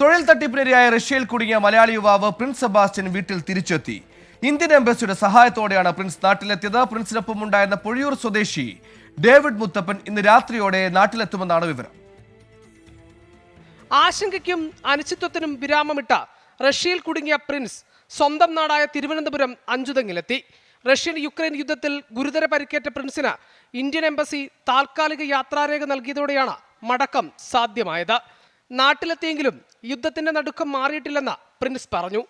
തൊഴിൽ തട്ടിപ്പിനിരയായ റഷ്യയിൽ കുടുങ്ങിയ മലയാളി യുവാവ് പ്രിൻസ് സെബാസ്റ്റ്യൻ വീട്ടിൽ തിരിച്ചെത്തി. ഇന്ത്യൻ എംബസിയുടെ സഹായത്തോടെയാണ് പ്രിൻസ് നാട്ടിലെത്തിയത്. പ്രിൻസിനൊപ്പം ഉണ്ടായിരുന്ന പൊഴിയൂർ സ്വദേശി ഡേവിഡ് മുത്തപ്പൻ ഇന്ന് രാത്രിയോടെ നാട്ടിലെത്തുമെന്നാണ് വിവരം. ആശങ്കയ്ക്കും അനിശ്ചിത്വത്തിനും വിരാമമിട്ട റഷ്യയിൽ കുടുങ്ങിയ പ്രിൻസ് സ്വന്തം നാടായ തിരുവനന്തപുരം അഞ്ചുതെങ്ങിലെത്തി. റഷ്യൻ യുക്രൈൻ യുദ്ധത്തിൽ ഗുരുതര പരിക്കേറ്റ പ്രിൻസിന് ഇന്ത്യൻ എംബസി താൽക്കാലിക യാത്രാരേഖ നൽകിയതോടെയാണ് മടക്കം സാധ്യമായത്. നാട്ടിലെത്തിയെങ്കിലും യുദ്ധത്തിന്റെ നടുക്കം മാറിയിട്ടില്ലെന്ന് പ്രിൻസ് പറഞ്ഞു.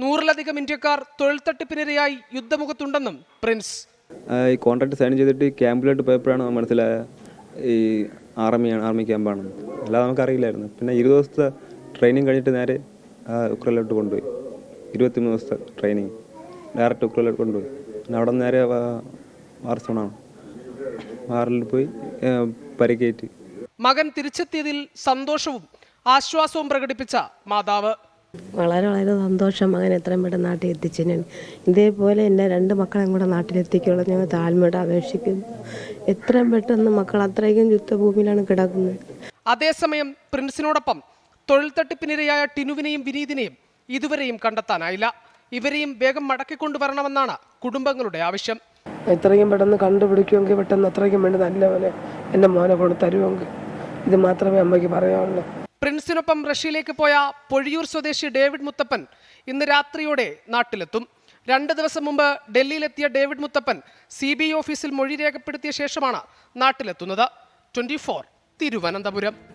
നൂറിലധികം ഇന്ത്യക്കാർ തൊഴിൽ തട്ടിപ്പിനിരയായി യുദ്ധമുഖത്തുണ്ടെന്നും പ്രിൻസ്. ഈ കോൺട്രാക്ട് സൈൻ ചെയ്തിട്ട് ക്യാമ്പിലോട്ട് പോയപ്പോഴാണ് മനസ്സിലായ ഈ ആർമിയാണ് ആർമി ക്യാമ്പാണ് അല്ലാതെ നമുക്കറിയില്ലായിരുന്നു. പിന്നെ ഇരുപത് ദിവസത്തെ ട്രെയിനിങ് കഴിഞ്ഞിട്ട് നേരെ ഉക്രയിലോട്ട് കൊണ്ടുപോയി. ഇരുപത്തിമൂന്ന് ദിവസത്തെ ട്രെയിനിങ് ഡയറക്റ്റ് ഉക്രയിലോട്ട് കൊണ്ടുപോയി. പിന്നെ അവിടെ നേരെ നേരെ വാർസോണാണ് വാറിൽ പോയി പരിക്കേറ്റ്. മകൻ തിരിച്ചെത്തിയതിൽ സന്തോഷവും ആശ്വാസവും പ്രകടിപ്പിച്ച മാതാവ്. വളരെ വളരെ സന്തോഷം അങ്ങനെ എത്രയും പെട്ടെന്ന് നാട്ടിൽ എത്തിച്ചതിന് ഇതേപോലെ എന്റെ രണ്ട് മക്കളെയും കൂടെ നാട്ടിലെത്തിക്കുള്ളൂ ഞങ്ങൾ താഴ്മയോടെ അപേക്ഷിക്കുന്നു. എത്രയും പെട്ടെന്ന് മക്കൾ അത്രയ്ക്കും യുദ്ധഭൂമിയിലാണ് കിടക്കുന്നത്. അതേസമയം പ്രിൻസിനോടൊപ്പം തൊഴിൽ തട്ടിപ്പിനിരയായ ടിനുവിനെയും വിനീതിനെയും ഇതുവരെയും കണ്ടെത്താനായില്ല. ഇവരെയും വേഗം മടക്കിക്കൊണ്ടുവരണമെന്നാണ് കുടുംബങ്ങളുടെ ആവശ്യം. എത്രയും പെട്ടെന്ന് കണ്ടുപിടിക്കുമെങ്കിൽ പെട്ടെന്ന് അത്രയ്ക്കും വേണ്ടി നല്ലപോലെ എന്റെ മോനെ കൊണ്ട് തരുമെങ്കിൽ. ഇത് മാത്രമേ അമ്മയ്ക്ക് പറയാനുള്ളൂ. പ്രിൻസിനൊപ്പം റഷ്യയിലേക്ക് പോയ പൊഴിയൂർ സ്വദേശി ഡേവിഡ് മുത്തപ്പൻ ഇന്ന് രാത്രിയോടെ നാട്ടിലെത്തും. രണ്ട് ദിവസം മുമ്പ് ഡൽഹിയിലെത്തിയ David Muthappan C B I ഓഫീസിൽ മൊഴി രേഖപ്പെടുത്തിയ ശേഷമാണ് നാട്ടിലെത്തുന്നത്. ട്വന്റി തിരുവനന്തപുരം.